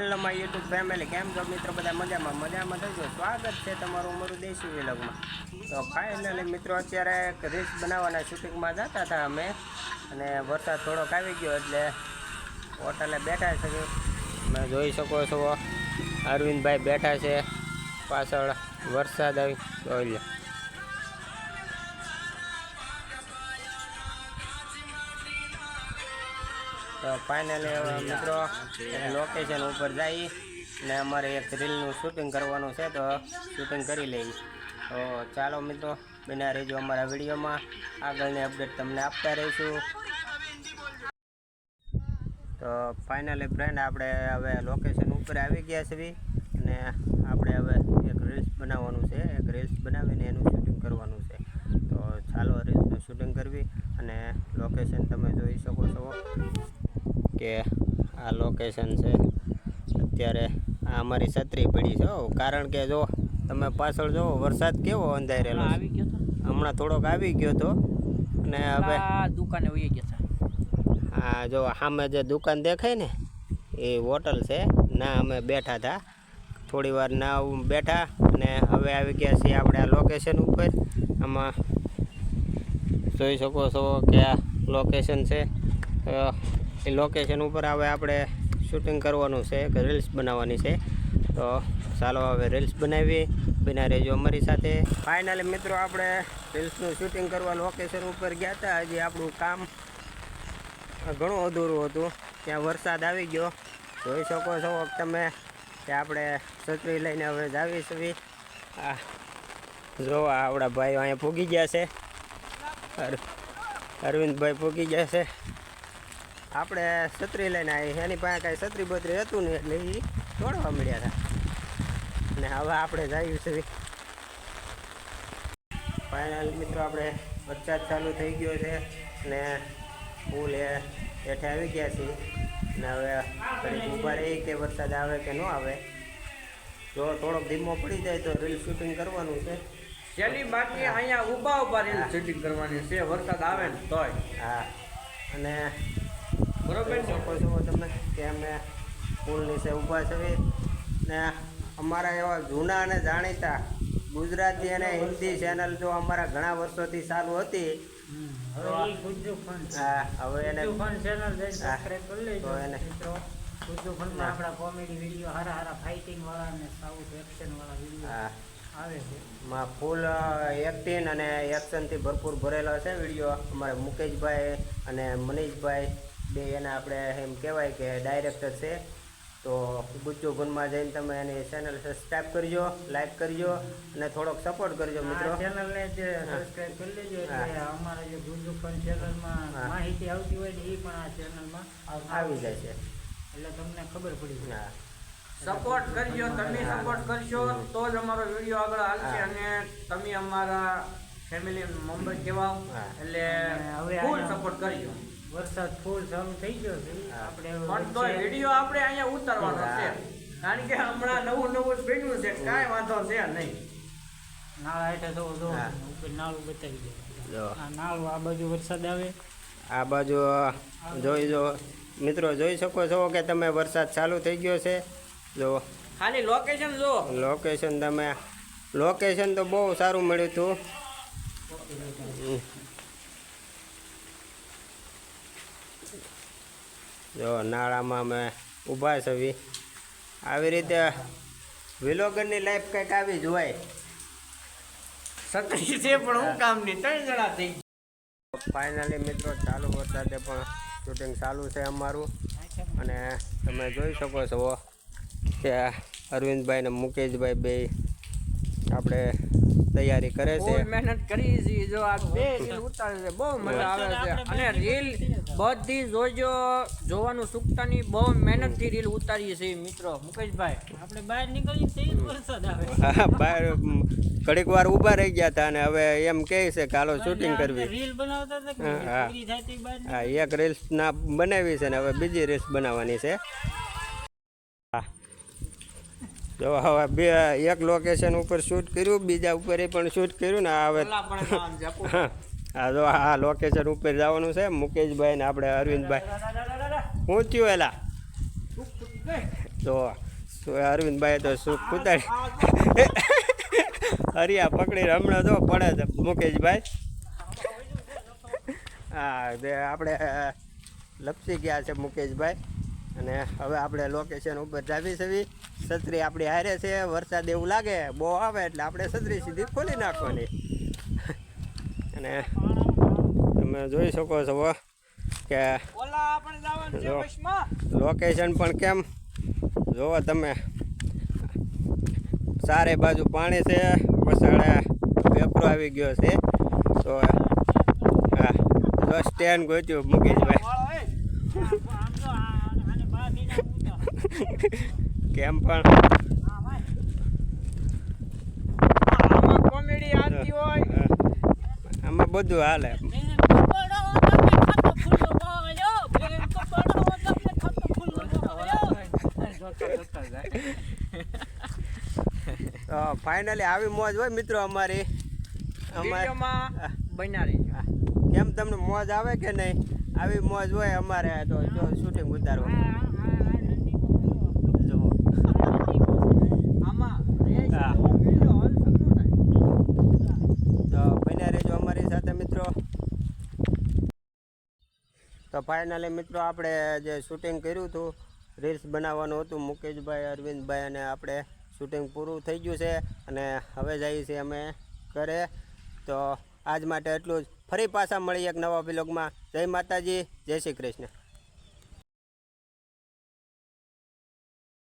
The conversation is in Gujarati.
હેલો માય યુટ્યુબ ફેમિલી કેમ છો મિત્રો? બધા મજામાં? મજામાં થજો સ્વાગત છે તમારું અમારું દેશી વિલોગમાં. તો ફાઇનલી મિત્રો અત્યારે એક રીલ્સ બનાવવાના શૂટિંગમાં જતા હતા અમે. અને વરસાદ થોડોક આવી ગયો એટલે હોટલે બેઠા છે. તમે જોઈ શકો છો, અરવિંદભાઈ બેઠા છે. પાછળ વરસાદ આવી, જોઈ તો ફાઇનલી મિત્રો લોકેશન ઉપર જઈ ને અમારે એક રીલનું શૂટિંગ કરવાનું છે તો શૂટિંગ કરી લઈએ તો ચાલો મિત્રો બના રહેજો અમારા વિડીયોમાં. આગળની અપડેટ તમને આપતા રહીશું. તો ફાઇનલી ફ્રેન્ડ આપણે હવે લોકેશન ઉપર આવી ગયા છીએ અને આપણે હવે એક રીલ્સ બનાવવાનું છે. એક રીલ્સ બનાવીને એનું શૂટિંગ કરવાનું છે. તો ચાલો રીલ્સનું શૂટિંગ કરવી અને લોકેશન તમે જોઈ શકો છો. કે આ લોકેશન છે. અત્યારે આ અમારી છત્રી પડી છે હો. કારણ કે જો તમે પાછળ જો વરસાદ કેવો અંધારેલો આવી ગયો હમણાં થોડોક આવી ગયો તો. અને હવે આ દુકાને વહી ગયા હતા. આ જો સામે જે દુકાન દેખાય ને એ હોટલ છે. ના અમે બેઠા હતા. થોડી વાર ના બેઠા અને હવે આવી ગયા છીએ આપણે આ લોકેશન ઉપર. આમાં જોઈ શકો છો કે આ લોકેશન છે. એ લોકેશન ઉપર હવે આપણે શૂટિંગ કરવાનું છે કે રીલ્સ બનાવવાની છે. તો ચાલો હવે રીલ્સ બનાવી બના રહેજો અમારી સાથે. ફાઇનલી મિત્રો આપણે રીલ્સનું શૂટિંગ કરવા લોકેશન ઉપર ગયા હતા. હજી આપણું કામ ઘણું અધૂરું હતું. ત્યાં વરસાદ આવી ગયો. જોઈ શકો છો તમે કે આપણે છત્રી લઈને હવે જાવી છીએ આ જો આપણા ભાઈ અહીંયા પૂગી ગયા છે. અર- અરવિંદભાઈ પૂગી ગયા છે. આપણે છત્રી લઈને આવી એની પાસે કાંઈ છત્રી બત્રી હતું નહીં એટલે એ તોડવા મળ્યા હતા. અને હવે આપણે જઈએ છીએ ફાઇનલ મિત્રો આપણે વરસાદ ચાલુ થઈ ગયો છે ને ફૂલ એ હેઠે આવી ગયા છીએ. ને હવે ઘડીક ઊભા રહી કે વરસાદ આવે કે ન આવે. જો થોડોક ધીમો પડી જાય તો રીલ શૂટિંગ કરવાનું છે. છેલ્લી બાકી અહીંયા ઊભા ઊભા રીલ શૂટિંગ કરવાની છે. વરસાદ આવે ને તોય. હા. અને બરોબર શકો છો તમે કે અમે પુલ નીચે ઊભા છીએ ને અમારા એવા જૂના અને જાણીતા ગુજરાતી અને હિન્દી ચેનલ જો અમારા ઘણા વર્ષોથી ચાલુ હતી હવે છે. એને તો એને- ગુજ્જુ ફંડમાં આપણા કોમેડી વીડિયો હારા હારા ફાઇટિંગ વાળા અને સાઉથ એક્શન વાળા વીડિયો આવે છે. માં ફૂલ એક્ટિંગ અને એક્શનથી ભરપૂર ભરેલો છે વીડિયો અમારે મુકેશભાઈ અને મનીષભાઈ બે એના આપણે એમ કહેવાય કે ડાયરેક્ટર છે. તો ગુજ્જુ ગુનમાં જઈને તમે એની ચેનલ સબસ્ક્રાઇબ કરજો લાઈક કરજો અને થોડોક સપોર્ટ કરજો મિત્રો. ચેનલને જે સબસ્ક્રાઇબ કરી લેજો એટલે અમારા જે ગુજ્જુ ફન ચેનલમાં માહિતી આવતી હોય ને એ પણ આ ચેનલમાં આવી જાય છે. એટલે તમને ખબર પડી જાય. સપોર્ટ કરજો તમે સપોર્ટ કરશો તો જ અમારો વીડિયો આગળ હાલશે અને તમે અમારા ફેમિલી મેમ્બર કહેવાઓ એટલે હવે ફૂલ સપોર્ટ કરજો. વરસાદ ફૂલ ચાલુ થઈ ગયો છે. આપણે પણ તો વીડિયો આપણે અહીંયા ઉતારવાનો છે. કારણ કે હમણાં નવું નવું જ બન્યું છે. કાંઈ વાંધો છે નહીં. નાળા એટલે તો જો. ઉપર નાળું બતાવી દે. જો. આ નાળું આ બાજુ વરસાદ આવે. આ બાજુ જોઈ જો. મિત્રો જોઈ શકો છો કે તમે વરસાદ ચાલુ થઈ ગયો છે? જો. ખાલી લોકેશન જો લોકેશન તમે લોકેશન તો બહુ સારું મળ્યું હતું જો નાળામાં અમે ઊભા છવી આવી રીતે વિલોગરની લાઈફ કંઈક આવી જ હોય. સત્રી છે પણ હું કામની ત્રણ જણા થઈ ફાઇનલી મિત્રો ચાલુ વરસાદે પણ શૂટિંગ ચાલુ છે અમારું. અને તમે જોઈ શકો છો કે અરવિંદભાઈ ને મુકેશભાઈ બે આપણે તૈયારી કરે છે. મહેનત કરી છે. જો આ બે રીલ ઉતારે છે. બહુ મજા આવે છે. અને રીલ બધી જોજો જોવાનું ચૂકતા નહીં બહુ મહેનતથી રીલ ઉતારીએ છીએ મિત્રો. મુકેશભાઈ. આપણે બહાર નીકળીએ તો વરસાદ આવે. બહાર ઘડીક વાર ઊભા રહી ગયા હતા અને હવે એમ કહે છે કે હાલો શૂટિંગ કરવી. રીલ બનાવતા હા, હા. એક રીલ્સ ના બનાવી છે ને હવે બીજી રીલ્સ બનાવવાની છે. હા. જો હવે બે એક લોકેશન ઉપર શૂટ કર્યું બીજા ઉપર પણ શૂટ કર્યું ને હવે. હા જો આ લોકેશન ઉપર જવાનું છે મુકેશભાઈ ને આપણે અરવિંદભાઈ. હું થયું એલા? તો અરવિંદભાઈ તો શું કૂતાડી હરિયા પકડી હમણાં જો પડે છે મુકેશભાઈ. હા તે આપણે લપસી ગયા છે મુકેશભાઈ. અને હવે આપણે લોકેશન ઉપર જાવી છે છત્રી આપણી હારે છે વરસાદ એવું લાગે બહુ આવે એટલે આપણે છત્રી સીધી ખોલી નાખવાની. અને તમે જોઈ શકો છો કે. લોકેશન પણ કેમ? જોવો તમે ચારે બાજુ પાણી છે પછાડે પેપરો આવી ગયો છે. તો સ્ટેન્ડ ગોત્યું આમ જો કેમ પણ? આમાં કોમેડી આવતી હોય. આમાં બધું હાલે. તો ફાઇનલી આવી મોજ હોય મિત્રો અમારી. અમારી કેમ તમને મોજ આવે કે નહીં? આવી મોજ હોય અમારે તો જો શૂટિંગ ઉતારવા. તો બન્યા રહેજો અમારી સાથે મિત્રો. તો ફાઇનલી મિત્રો આપણે જે શૂટિંગ કર્યું હતું રીલ્સ બનાવવાનું હતું મુકેશભાઈ અરવિંદભાઈ અને આપણે શૂટિંગ પૂરું થઈ ગયું છે. અને હવે જઈએ છીએ અમે ઘરે. તો આજ માટે એટલું જ. ફરી પાછા મળીએ એક નવા બ્લોગમાં જય માતાજી જય શ્રી કૃષ્ણ.